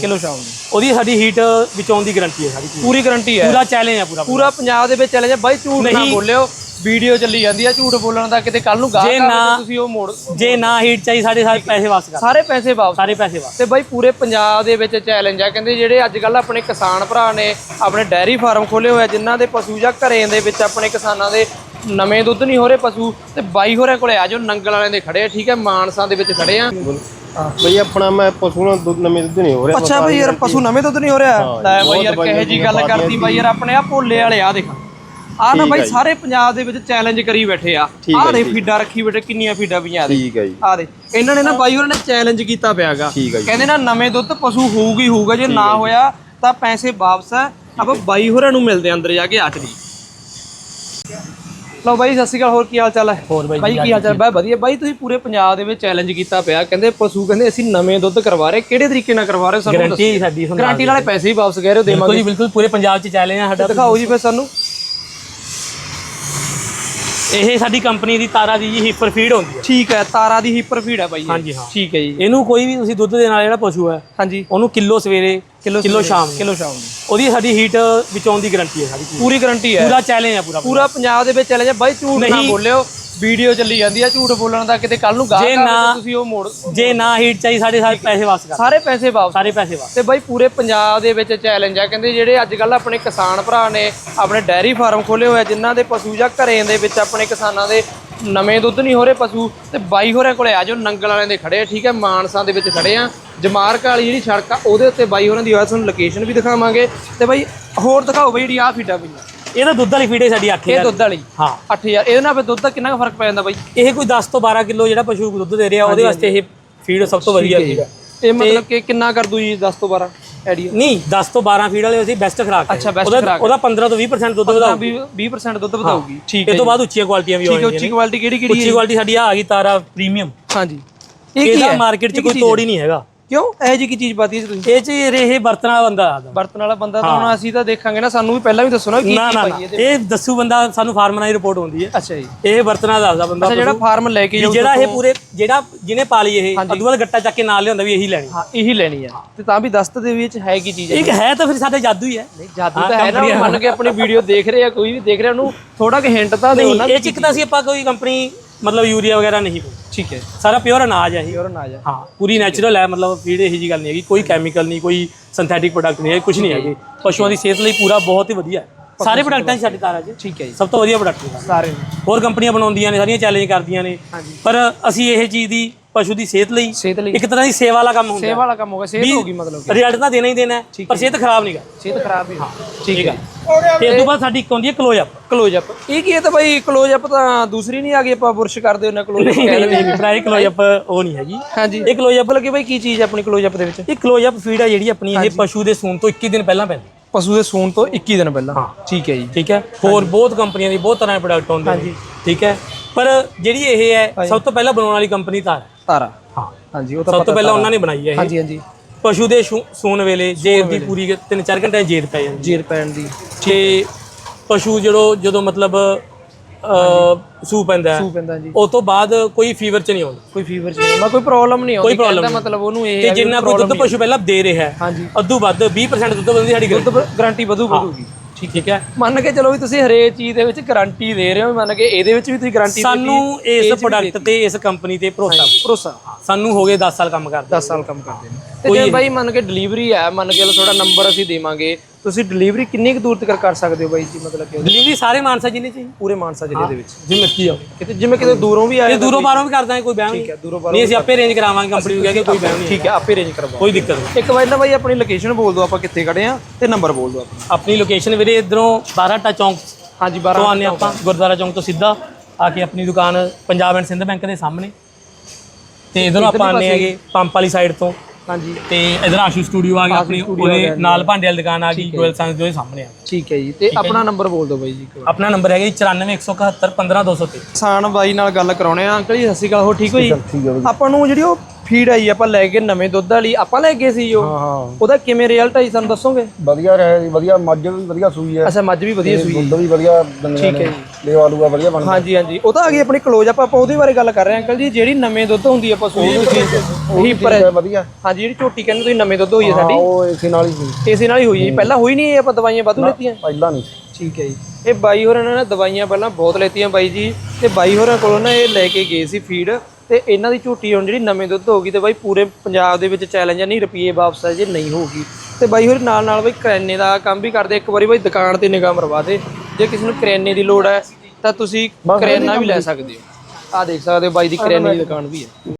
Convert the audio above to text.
Kilo ਸ਼ਾਮ ਦੀ ਉਹਦੀ ਸਾਡੀ ਹੀਟ ਬਚਾਉਣ ਦੀ ਗਾਰੰਟੀ ਹੈ ਸਾਡੀ। ਪੂਰੀ। ਗਾਰੰਟੀ ਹੈ। ਪੂਰਾ ਚੈਲੰਜ ਹੈ ਪੂਰਾ ਪੂਰਾ। ਪੰਜਾਬ ਦੇ ਵਿੱਚ ਚਲੇ ਜਾ ਬਾਈ ਝੂਠ ਨਾ ਨਹੀਂ। ਬੋਲਿਓ ਵੀਡੀਓ ਚੱਲੀ ਜਾਂਦੀ ਆ ਝੂਠ ਬੋਲਣ ਦਾ ਕਿਤੇ ਕੱਲ ਨੂੰ ਗਾਹ ਜੇ ਨਾ- ਤੁਸੀਂ ਉਹ ਮੋੜ ਜੇ ਨਾ ਹੀਟ ਚਾਹੀ ਸਾਡੇ ਸਾਰੇ ਪੈਸੇ ਵਾਪਸ ਕਰ ਸਾਰੇ ਪੈਸੇ ਵਾਪਸ। ਸਾਰੇ ਪੈਸੇ ਵਾਪਸ। ਤੇ ਬਾਈ ਪੂਰੇ ਪੰਜਾਬ ਦੇ ਵਿੱਚ ਚੈਲੰਜ ਆ ਕਹਿੰਦੇ ਜਿਹੜੇ ਅੱਜ ਕੱਲ ਆਪਣੇ ਕਿਸਾਨ ਭਰਾ ਨੇ ਆਪਣੇ ਡੈਰੀ ਫਾਰਮ ਖੋਲੇ ਹੋਏ ਆ ਜਿਨ੍ਹਾਂ ਦੇ ਪਸ਼ੂ ਜਾਂ ਘਰੇ ਦੇ ਵਿੱਚ ਆਪਣੇ ਕਿਸਾਨਾਂ ਦੇ ਨਵੇਂ ਦੁੱਧ ਨਹੀਂ ਹੋ ਰਹੇ ਪਸ਼ੂ ਤੇ ਬਾਈ ਹੋਰਾਂ ਕੋਲੇ ਆ ਜਾਓ ਨੰਗਲ ਵਾਲਿਆਂ ਦੇ ਖੜੇ ਆ ਠੀਕ ਹੈ ਮਾਨਸਾ ਦੇ ਵਿੱਚ ਖੜੇ ਆ। ਬਈ ਆਪਣਾ ਮੈਂ ਪਸ਼ੂ ਨਾਲ ਦੁੱਧ ਨਵੇਂ ਦੁੱਧ ਨਹੀਂ ਹੋ ਰਿਹਾ ਅੱਛਾ ਬਈ ਯਾਰ ਪਸ਼ੂ ਨਵੇਂ ਦੁੱਧ ਨਹੀਂ ਹੋ ਰਿਹਾ? ਲੈ ਬਾਈ ਯਾਰ ਕਹੇ ਜੀ ਗੱਲ ਕਰਦੀ ਬਾਈ ਯਾਰ ਆਪਣੇ ਆ ਭੋਲੇ ਵਾਲੇ ਆ ਦੇਖ। ਆ ਨਾ ਬਾਈ ਸਾਰੇ ਪੰਜਾਬ ਦੇ ਵਿੱਚ ਚੈਲੰਜ ਕਰੀ ਬੈਠੇ ਆ। ਆ ਦੇ ਫੀਡਾ ਰੱਖੀ ਬੈਠੇ ਕਿੰਨੀਆਂ ਫੀਡਾ ਪਈਆਂ ਆ ਦੇ ਠੀਕ ਹੈ ਜੀ। ਆ ਦੇ ਇਹਨਾਂ ਨੇ ਨਾ ਬਾਈ ਹੋਰਾਂ ਨੇ ਚੈਲੰਜ ਕੀਤਾ ਪਿਆਗਾ। ਠੀਕ ਹੈ ਜੀ। ਕਹਿੰਦੇ ਨਾ ਨਵੇਂ ਦੁੱਧ ਪਸ਼ੂ ਹੋਊਗਾ ਹੀ ਹੋਊਗਾ ਜੇ ਨਾ ਹੋਇਆ ਤਾਂ ਪੈਸੇ ਵਾਪਸ ਆ। ਆਪਾਂ ਬਾਈ ਹੋਰਾਂ ਨੂੰ ਮਿਲਦੇ ਅੰਦਰ ਜਾ ਕੇ ਆਟੜੀ ਲਓ ਬਾਈ ਸਤਿ ਸ਼੍ਰੀ ਅਕਾਲ ਹੋਰ ਕੀ ਹਾਲ ਚਾਲ ਹੈ? ਹੋਰ ਬਾਈ ਬਾਈ ਕੀ ਹਾਲ ਚਾਲ? ਬਾਈ ਵਧੀਆ। ਬਾਈ ਤੁਸੀਂ ਪੂਰੇ ਪੰਜਾਬ ਦੇ ਵਿੱਚ ਚੈਲੰਜ ਕੀਤਾ ਪਿਆ। ਕਹਿੰਦੇ ਪਸ਼ੂ ਕਹਿੰਦੇ ਅਸੀਂ ਨਵੇਂ ਦੁੱਧ ਕਰਵਾ ਰਹੇ। ਕਿਹੜੇ ਤਰੀਕੇ ਨਾਲ ਕਰਵਾ ਰਹੇ ਹੋ ਸਾਨੂੰ ਗਾਰੰਟੀ ਹੈ ਸਾਡੀ। ਗਾਰੰਟੀ ਨਾਲੇ ਪੈਸੇ ਵੀ ਵਾਪਸ ਕਹਿ ਰਹੇ ਹੋ ਬਿਲਕੁਲ ਦੇਵਾਂਗੇ ਬਿਲਕੁਲ ਪੂਰੇ ਪੰਜਾਬ 'ਚ ਚੈਲੰਜ ਹੈ ਸਾਡਾ ਦਿਖਾਓ ਜੀ ਫਿਰ ਸਾਨੂੰ। ਇਹ ਸਾਡੀ ਕੰਪਨੀ ਦੀ ਤਾਰਾ ਦੀ ਜੀ ਹੀਪਰ ਫੀਡ ਹੁੰਦੀ ਹੈ। ਠੀਕ ਹੈ ਤਾਰਾ ਦੀ ਹੀਪਰ ਫੀਡ ਹੈ ਬਾਈ ਇਹ। ਹਾਂਜੀ, ਹਾਂ। ਠੀਕ ਹੈ ਜੀ। ਇਹਨੂੰ ਕੋਈ ਵੀ ਤੁਸੀਂ ਦੁੱਧ ਦੇ ਨਾਲ ਜਿਹੜਾ ਪਸ਼ੂ ਹੈ ਹਾਂਜੀ। ਉਹਨੂੰ ਕਿਲੋ ਸਵੇਰੇ ਕਿਲੋ ਕਿਲੋ ਸ਼ਾਮ ਨੂੰ। ਕਿਲੋ ਸ਼ਾਮ ਦੀ ਉਹਦੀ ਸਾਡੀ ਹੀਟ ਬਚਾਉਣ ਦੀ ਗਾਰੰਟੀ ਹੈ ਸਾਡੀ ਪੂਰੀ। ਪੂਰੀ ਗਾਰੰਟੀ ਹੈ। ਪੂਰਾ ਚੈਲੰਜ ਹੈ ਪੂਰਾ ਪੂਰਾ ਪੰਜਾਬ ਦੇ ਵਿੱਚ ਚਲੇ ਜਾ ਬਾਈ ਝੂਠ ਨਾ ਨਹੀਂ। ਬੋਲਿਓ। ਵੀਡੀਓ ਚੱਲੀ ਜਾਂਦੀ ਆ ਝੂਠ ਬੋਲਣ ਦਾ ਕਿਤੇ ਕੱਲ ਨੂੰ ਗਾਹ ਜੇ ਨਾ- ਤੁਸੀਂ ਉਹ ਮੋੜ ਜੇ ਨਾ ਹੀਟ ਚਾਹੀ ਸਾਡੇ ਸਾਰੇ ਪੈਸੇ ਵਾਪਸ ਕਰ ਸਾਰੇ ਪੈਸੇ ਵਾਪਸ। ਸਾਰੇ ਪੈਸੇ ਵਾਪਸ। ਤੇ ਬਾਈ ਪੂਰੇ ਪੰਜਾਬ ਦੇ ਵਿੱਚ ਚੈਲੰਜ ਆ। ਕਹਿੰਦੇ ਜਿਹੜੇ ਅੱਜ ਕੱਲ ਆਪਣੇ ਕਿਸਾਨ ਭਰਾ ਨੇ ਆਪਣੇ ਡੈਰੀ ਫਾਰਮ ਖੋਲੇ ਹੋਏ ਆ ਜਿਨ੍ਹਾਂ ਦੇ ਪਸ਼ੂ ਜਾਂ ਘਰੇ ਦੇ ਵਿੱਚ ਆਪਣੇ ਕਿਸਾਨਾਂ ਦੇ ਨਵੇਂ ਦੁੱਧ ਨਹੀਂ ਹੋ ਰਹੇ ਪਸ਼ੂ ਤੇ ਬਾਈ ਹੋਰਾਂ ਕੋਲੇ ਆ ਜਾਓ ਨੰਗਲ ਵਾਲਿਆਂ ਦੇ ਖੜੇ ਆ ਠੀਕ ਹੈ? ਮਾਨਸਾ ਦੇ ਵਿੱਚ ਖੜੇ ਆ। ਜਮਾਰਕ ਵਾਲੀ ਜਿਹੜੀ ਸੜਕ ਆ ਉਹਦੇ ਉੱਤੇ ਬਾਈ ਹੋਰਾਂ ਦੀ ਆ ਤੁਹਾਨੂੰ ਲੋਕੇਸ਼ਨ ਵੀ ਦਿਖਾਵਾਂਗੇ। ਤੇ ਬਾਈ ਹੋਰ ਦਿਖਾਓ ਬਈ ਜਿਹੜੀ ਆ ਫੀਡਾ ਪਈਆਂ ਇਹ ਤਾਂ ਦੁੱਧ ਵਾਲੀ ਫੀਡ ਹੈ ਸਾਡੀ 8000 ਇਹ ਦੁੱਧ ਵਾਲੀ? ਹਾਂ। 8000 ਇਹਦੇ ਨਾਲ ਫਿਰ ਦੁੱਧ ਦਾ ਕਿੰਨਾ ਕੁ ਫ਼ਰਕ ਪੈ ਜਾਂਦਾ ਬਾਈ? ਇਹ ਕੋਈ 10 ਤੋਂ 12 ਕਿਲੋ ਜਿਹੜਾ ਪਸ਼ੂ ਦੁੱਧ ਦੇ ਰਿਹਾ ਉਹਦੇ ਵਾਸਤੇ ਇਹ ਫੀਡ ਸਭ ਤੋਂ ਵਧੀਆ ਹੈ ਇਹ ਮਤਲਬ ਕਿ ਕਿੰਨਾ ਕਰ ਦੂ ਜੀ 10 ਤੋਂ 12 ਆਈਡੀਆ ਨਹੀਂ 10 ਤੋਂ 12 ਫੀਡ ਵਾਲੇ ਅਸੀਂ ਬੈਸਟ ਖਰਾਕ ਹੈ। ਉਹਦਾ- ਖੁਰਾਕ ਹੈ। ਉਹਦਾ 15 ਤੋਂ 20% ਦੁੱਧ ਵਧਾਓ 20% ਦੁੱਧ ਵਧਾਊਗੀ। ਠੀਕ ਇਹ ਹੈ ਤੋਂ ਬਾਅਦ ਉੱਚੀਆਂ ਕੁਆਲਿਟੀਆਂ ਵੀ ਠੀਕ ਹੈ ਉੱਚੀ ਕੁਆਲਿਟੀ ਕਿਹੜੀ ਕਿਹੜੀ ਉੱਚੀ ਕੁਆਲਿਟੀ ਸਾਡੀ ਆ ਗਈ ਤਾਰਾ ਪ੍ਰੀਮੀਅਮ ਹਾਂਜੀ। ਇਹ ਕੀ ਹੈ? ਮਾਰਕੀਟ 'ਚ ਕੋਈ ਤੋੜ ਹੀ? ਨਹੀਂ ਹੈਗਾ। ਕਿਉਂ? ਇਹ ਜੀ ਕੀ ਚੀਜ਼ ਪਾਤੀ ਜੀ ਤੁਸੀਂ? ਇਹ 'ਚ ਇਹ ਵਰਤਣ ਵਾਲਾ ਬੰਦਾ ਆਦਾ ਬਰਤਨ ਵਾਲਾ ਬੰਦਾ ਤਾਂ ਹੁਣ ਅਸੀਂ ਤਾਂ ਦੇਖਾਂਗੇ ਨਾ ਸਾਨੂੰ ਵੀ ਪਹਿਲਾਂ ਵੀ ਦੱਸੋ ਨਾ ਕੀ ਕੀ ਪਾਈ ਇਹਦੇ ਇਹ ਦੱਸੂ ਬੰਦਾ ਸਾਨੂੰ ਫਾਰਮਰਾਂ ਦੀ ਰਿਪੋਰਟ ਹੁੰਦੀ ਹੈ। ਅੱਛਾ ਜੀ। ਇਹ ਵਰਤਣਾ ਦੱਸਦਾ ਬੰਦਾ ਅੱਛਾ ਜਿਹੜਾ ਫਾਰਮ ਲੈ ਕੇ ਜਾਊ ਜਿਹੜਾ ਇਹ ਪੂਰੇ ਜਿਹੜਾ ਜਿਹਨੇ ਪਾਲੀ ਇਹ ਅਦੂ ਗੱਟਾ ਚੱਕ ਕੇ ਨਾਲ ਲਿਆਉਂਦਾ ਵੀ ਇਹੀ ਲੈਣੀ। ਹਾਂ ਇਹੀ ਲੈਣੀ ਹੈ ਤੇ ਤਾਂ ਵੀ ਦਸਤ ਦੇ ਵਿੱਚ ਹੈ ਕੀ ਚੀਜ਼ ਹੈ ਇੱਕ ਹੈ ਤਾਂ ਫਿਰ ਸਾਡੇ ਜਾਦੂ ਹੀ ਹੈ। ਨਹੀਂ ਜਾਦੂ ਤਾਂ ਹੈ ਨਾ ਮੰਨ ਕੇ ਆਪਣੀ ਵੀਡੀਓ ਦੇਖ ਰਹੇ ਆ ਕੋਈ ਵੀ ਦੇਖ ਰਿਹਾ ਉਹਨੂੰ ਥੋੜਾ ਕਿ ਹਿੰਟ ਤਾਂ ਦਿਓ ਨਾ ਇਹ ਚ ਇੱਕ ਤਾਂ ਅਸੀਂ ਆਪਾਂ ਕੋਈ ਕੰਪਨੀ ਮਤਲਬ ਯੂਰੀਆ ਵਗੈਰਾ ਨਹੀਂ ਪਾਉਂਦੇ ਠੀਕ ਹੈ। ਸਾਰਾ ਪਿਓਰ ਅਨਾਜ ਹੈ ਇਹ। ਹੋਰ ਨਾ ਜਾ ਹਾਂ ਪੂਰੀ ਨੈਚੁਰਲ ਹੈ ਮਤਲਬ ਫੀਡ ਇਹੀ ਜੀ ਗੱਲ ਨਹੀਂ ਹੈਗੀ ਕੋਈ ਕੈਮੀਕਲ ਨਹੀਂ ਕੋਈ ਸਿੰਥੈਟਿਕ ਪ੍ਰੋਡਕਟ ਨਹੀਂ ਹੈ ਕੁਝ ਨਹੀਂ ਹੈਗੇ। ਪਸ਼ੂਆਂ ਦੀ ਸਿਹਤ ਲਈ ਪੂਰਾ ਬਹੁਤ ਹੀ ਵਧੀਆ ਹੈ। ਸਾਰੇ ਪ੍ਰੋਡਕਟਾਂ 'ਚ ਸਾਡੀ ਤਾਰਾ 'ਚ ਠੀਕ ਹੈ ਜੀ। ਸਭ ਤੋਂ ਵਧੀਆ ਪ੍ਰੋਡਕਟ ਹੈ। ਸਾਰੇ। ਨੇ ਹੋਰ ਕੰਪਨੀਆਂ ਬਣਾਉਂਦੀਆਂ ਨੇ ਸਾਰੀਆਂ ਚੈਲੰਜ ਕਰਦੀਆਂ ਨੇ। ਪਰ ਅਸੀਂ ਇਹ ਚੀਜ਼ ਦੀ ਪਸ਼ੂ ਦੀ ਸਿਹਤ ਲਈ ਸਿਹਤ ਲਈ। ਇੱਕ ਤਰ੍ਹਾਂ ਦੀ ਸੇਵਾ ਵਾਲਾ ਕੰਮ ਹੁੰਦਾ। ਸੇਵਾ ਵਾਲਾ ਕੰਮ ਹੋਗਾ ਸਿਹਤ ਹੋਗੀ ਮਤਲਬ ਰਿਜ਼ਲਟ ਤਾਂ ਦੇਣਾ ਹੀ ਦੇਣਾ ਹੈ, ਪਰ ਸਿਹਤ ਖਰਾਬ ਨਹੀਂ ਕਰ ਸਿਹਤ ਖਰਾਬ ਹੀ ਠੀਕ ਹੈ। ਤੇ ਇਸ ਤੋਂ ਬਾਅਦ ਸਾਡੀ ਇੱਕ ਹੁੰਦੀ ਹੈ ਕਲੋਜ਼ ਅਪ ਕਲੋਜ਼ ਅਪ ਇਹ ਕੀ ਹੈ ਤਾਂ ਬਾਈ ਕਲੋਜ਼ ਅਪ ਤਾਂ ਦੂਸਰੀ ਨਹੀਂ ਆ ਗਈ ਆਪਾਂ ਬੁਰਸ਼ ਕਰਦੇ ਹੁੰਦੇ ਕਲੋਜ਼ ਅਪ ਨਹੀਂ ਨਹੀਂ ਪ੍ਰਾਈ ਕਲੋਜ਼ ਅਪ ਉਹ ਨਹੀਂ ਹੈਗੀ। ਹਾਂਜੀ। ਇਹ ਕਲੋਜ਼ ਅਪ ਲੱਗੇ ਬਾਈ ਕੀ ਚੀਜ਼ ਹੈ ਆਪਣੀ ਕਲੋਜ਼ ਅਪ ਦੇ ਵਿੱਚ? ਇਹ ਕਲੋਜ਼ ਅਪ ਫੀਡ ਹੈ ਜਿਹੜੀ ਆਪਣੀ ਇਹ ਪਸ਼ੂ ਦੇ ਸੂਣ ਤੋਂ 21 ਦਿਨ ਪਹਿਲਾਂ ਪੈਂਦੀ। ਪਸ਼ੂ ਦੇ ਸੂਣ ਤੋਂ 21 ਦਿਨ ਪਹਿਲਾਂ। ਠੀਕ ਹੈ ਜੀ। ਠੀਕ ਹੈ। ਹੋਰ ਬਹੁਤ ਕੰਪਨੀਆਂ ਦੀ ਬਹੁਤ ਤਰ੍ਹਾਂ ਦੇ ਪ੍ਰੋਡਕਟ ਆਉਂਦੇ ਨੇ। ਠੀਕ ਹੈ। ਪਰ ਜਿਹੜੀ ਇਹ ਹੈ ਸਭ ਤੋਂ ਪਹਿਲਾਂ ਬਣਾਉਣ ਵਾਲੀ ਕੰਪਨੀ ਹੈ। ਤਾਰਾ। ਹਾਂ। ਹਾਂਜੀ ਉਹ ਤਾਂ ਸਭ ਤੋਂ ਪਹਿਲਾਂ ਉਹਨਾਂ ਨੇ ਬਣਾਈ ਹੈ ਇਹ। ਹਾਂਜੀ ਹਾਂਜੀ। ਪਸ਼ੂ ਦੇ ਸ਼ੂ- ਸੂਣ ਵੇਲੇ ਜੇਰ ਦੀ ਪੂਰੀ 3-4 ਘੰਟੇ ਜੇਰ ਪੈ ਜਾਂਦੀ ਜੀਰ ਪੈਣ ਦੀ। ਤੇ ਪਸ਼ੂ ਜਦੋਂ ਜਦੋਂ ਮਤਲਬ ਅ ਸੂ ਪੈਂਦਾ ਹੈ ਸੂ ਪੈਂਦਾ ਜੀ ਉਸ ਤੋਂ ਬਾਅਦ ਕੋਈ ਫੀਵਰ ਚ ਨਹੀਂ ਆਉਂਦਾ। ਕੋਈ ਫੀਵਰ ਚ ਨਹੀਂ ਆਉਂਦਾ। ਕੋਈ ਪ੍ਰੋਬਲਮ ਨਹੀਂ ਆਉਂਦੀ। problem ਕਹਿੰਦਾ ਨਹੀਂ। ਮਤਲਬ ਉਹਨੂੰ ਇਹ ਤੇ ਵੀ ਜਿੰਨਾ ਕੋਈ ਦੁੱਧ ਪਸ਼ੂ ਪਹਿਲਾਂ ਦੇ ਰਿਹਾ ਹੈ ਹਾਂਜੀ। ਅੱਧੂ ਵੱਧ 20% ਦੁੱਧ ਬੰਦੀ ਸਾਡੀ ਗਾਰੰਟੀ ਵਧੂ ਵਧੂਗੀ। ਠੀਕ ਠੀਕ ਹੈ। ਮੰਨ ਕੇ ਚਲੋ ਵੀ ਤੁਸੀਂ ਹਰੇਕ ਚੀਜ਼ ਦੇ ਵਿੱਚ ਗਾਰੰਟੀ ਦੇ ਰਹੇ ਹੋ ਮੰਨ ਕੇ ਇਹਦੇ ਵਿੱਚ ਵੀ ਤੁਸੀਂ ਗਾਰੰਟੀ ਸਾਨੂੰ ਇਸ ਪ੍ਰੋਡਕਟ ਤੇ ਇਸ ਕੰਪਨੀ ਤੇ ਭਰੋਸਾ? ਭਰੋਸਾ। ਸਾਨੂੰ ਹੋ ਗਏ 10 ਸਾਲ ਕੰਮ ਕਰਦੇ 10 ਸਾਲ ਕੰਮ ਕਰਦੇ ਨੇ। ਤੇ ਜੇ ਬਾਈ ਮੰਨ ਕੇ ਡਿਲੀਵਰੀ ਹੈ ਮੰਨ ਕੇ ਤੁਹਾਡਾ ਨੰਬਰ ਅਸੀਂ ਦੇਵਾਂਗੇ ਤੁਸੀਂ ਡਿਲੀਵਰੀ ਕਿੰਨੀ ਕੁ ਦੂਰ ਤੱਕ ਕਰ ਸਕਦੇ ਹੋ ਬਾਈ ਜੀ? ਮਤਲਬ ਕਿ ਡਿਲੀਵਰੀ ਸਾਰੇ ਮਾਨਸਾ ਜ਼ਿਲ੍ਹੇ ਚ ਹੀ? ਪੂਰੇ ਮਾਨਸਾ ਜ਼ਿਲ੍ਹੇ ਦੇ ਵਿੱਚ। ਜਿਵੇਂ ਮਰਜ਼ੀ ਆਓ ਕਿਤੇ ਜਿਵੇਂ ਕਿਤੇ ਦੂਰੋਂ ਵੀ ਆਏ ਦੂਰੋਂ ਬਾਹਰੋਂ ਵੀ ਕਰ ਦਾਂਗੇ ਕੋਈ ਬਹਿਮ ਠੀਕ ਹੈ ਦੂਰੋਂ ਨਹੀਂ ਅਸੀਂ ਆਪੇ ਅਰੇਂਜ ਕਰਾਵਾਂਗੇ ਕੰਪਨੀ ਨੂੰ ਕਹਿ ਕੇ ਕੋਈ ਬਹਿਮ ਨਹੀਂ ਠੀਕ ਹੈ ਆਪੇ ਅਰੇਂਜ ਕਰਵਾਓ ਕੋਈ ਦਿੱਕਤ ਨਹੀਂ। ਇੱਕ ਵਾਰ ਨਾ ਬਾਈ ਆਪਣੀ ਲੋਕੇਸ਼ਨ ਬੋਲ ਦਿਓ ਆਪਾਂ ਕਿੱਥੇ ਖੜੇ ਆ ਤੇ ਨੰਬਰ ਬੋਲ ਦਿਓ ਆਪਣਾ। ਆਪਣੀ ਲੋਕੇਸ਼ਨ ਵੀਰੇ ਇਧਰੋਂ ਬਾਰਾਟਾ ਚੌਂਕ ਹਾਂਜੀ ਤੋਂ 12 ਆਨੇ ਆਪਾਂ ਗੁਰਦੁਆਰਾ ਚੌਂਕ ਤੋਂ ਸਿੱਧਾ ਆ ਕੇ ਆਪਣੀ ਦੁਕਾਨ ਪੰਜਾਬ ਐਂਡ ਸਿੰਧ ਬੈਂਕ ਦੇ ਸਾਹਮਣੇ। ਤੇ ਇਧਰੋਂ ਆਪਾਂ ਆਨੇ ਹੈਗੇ ਪੰਪ ਵਾਲੀ ਸਾਈਡ ਤੋਂ। ਹਾਂਜੀ। ਤੇ ਇਧਰ ਆਸ਼ੂ ਸਟੂਡੀਓ ਆ ਗਿਆ ਆਪਣੀ ਉਹਦੇ ਨਾਲ ਭਾਂਡੇ ਵਾਲੀ ਦੁਕਾਨ ਆ ਗਈ ਗੋਇਲ ਸੰਸ ਜੋ। ਸਾਹਮਣੇ ਆ। ਠੀਕ ਹੈ ਜੀ। ਤੇ ਆਪਣਾ ਨੰਬਰ ਬੋਲ ਦਿਓ ਬਾਈ ਜੀ ਆਪਣਾ ਨੰਬਰ ਹੈਗਾ ਜੀ 94171 15203 ਕਿਸਾਨ ਬਾਈ ਨਾਲ ਗੱਲ ਕਰਾਉਣੇ ਆ। ਅੰਕਲ ਜੀ ਸਤਿ ਸ਼੍ਰੀ ਅਕਾਲ। ਹੋ ਠੀਕ ਹੋ ਜੀ ਆਪਾਂ ਨੂੰ ਜਿਹੜੀ ਉਹ ਫੀਡ ਆਈ ਆਪਾਂ ਲੈ ਕੇ ਨਵੇਂ ਦੁੱਧ ਵਾਲੀ ਆਪਾਂ ਲੈ ਗਏ ਸੀ ਉਹ। ਹਾਂ ਉਹਦਾ ਕਿਵੇਂ ਰਿਜ਼ਲਟ ਆਈ ਸਾਨੂੰ ਦੱਸੋਗੇ? ਵਧੀਆ ਰਿਹਾ ਜੀ ਵਧੀਆ ਮੱਝ ਵੀ ਵਧੀਆ ਸੂਈ ਹੈ। ਅੱਛਾ ਮੱਝ ਵੀ ਵਧੀਆ ਸੂਈ ਦੁੱਧ ਵੀ ਵਧੀਆ ਦਿੰਦੀਆਂ ਠੀਕ ਹੈ ਨੇ ਲੈ ਆਲੂਗਾ ਵਧੀਆ ਬਣਦਾ। ਹਾਂਜੀ ਹਾਂਜੀ। ਉਹ ਤਾਂ ਆ ਗਈ ਆਪਣੀ ਕਲੋਜ਼ ਆਪਾਂ ਆਪਾਂ ਉਹਦੇ ਬਾਰੇ ਗੱਲ ਕਰ ਰਹੇ ਹਾਂ ਅੰਕਲ ਜੀ ਜਿਹੜੀ ਨਵੇਂ ਦੁੱਧ ਹੁੰਦੀ ਆ ਪਸ਼ੂ ਦੀ ਉਹੀ ਪਰ ਵਧੀਆ। ਹਾਂਜੀ ਜਿਹੜੀ ਝੋਟੀ ਕਹਿੰਦੇ ਤੁਸੀਂ ਨਵੇਂ ਦੁੱਧ ਹੋਈ ਹੈ ਸਾਡੀ। ਉਹ ਇਸੇ ਨਾਲ ਹੀ ਸੀ ਇਸੇ ਨਾਲ ਹੀ ਹੋਈ ਹੈ ਜੀ। ਪਹਿਲਾਂ ਹੋਈ ਨਹੀਂ ਆਪਾਂ ਦਵਾਈਆਂ ਵਾਧੂ ਲੈਤੀਆਂ। ਪਹਿਲਾਂ ਨਹੀਂ। ਠੀਕ ਹੈ ਜੀ। ਇਹ ਬਾਈ ਹੋਰਾਂ ਨਾ ਦਵਾਈਆਂ ਪਹਿਲਾਂ ਬਹੁਤ ਲੈਤੀਆਂ ਬਾਈ ਜੀ। ਤੇ ਬਾਈ ਹੋਰਾਂ ਕੋਲੋਂ ਨਾ ਇਹ ਲੈ ਕੇ ਗਏ ਸੀ ਫੀਡ ਤੇ ਇਹਨਾਂ ਦੀ ਝੂਟੀ ਹੁਣ ਜਿਹੜੀ ਨਵੇਂ ਦੁੱਧ ਹੋਗੀ ਤੇ ਬਾਈ ਪੂਰੇ ਪੰਜਾਬ ਦੇ ਵਿੱਚ ਚੈਲੰਜ ਨਹੀਂ ਰੁਪਏ ਵਾਪਸ ਆ ਜੇ ਨਹੀਂ ਹੋਊਗੀ। ਤੇ ਬਾਈ ਹੋਰ ਨਾਲ ਨਾਲ ਬਾਈ ਕਰਿਆਨੇ ਦਾ ਕੰਮ ਵੀ ਕਰਦੇ ਇੱਕ ਵਾਰੀ ਬਾਈ ਦੁਕਾਨ ਤੇ ਨਿਗਾਹ ਮਰਵਾ ਦੇ। ਜੇ ਕਿਸੇ ਨੂੰ ਕਰਿਆਨੇ ਦੀ ਲੋੜ ਹੈ ਤਾਂ ਤੁਸੀਂ ਕਰਿਆਨਾ ਵੀ ਲੈ ਸਕਦੇ ਹੋ। ਆ ਦੇਖ ਸਕਦੇ ਹੋ ਬਾਈ ਦੀ ਕਰਿਆਨੇ ਦੀ ਦੁਕਾਨ ਵੀ ਹੈ।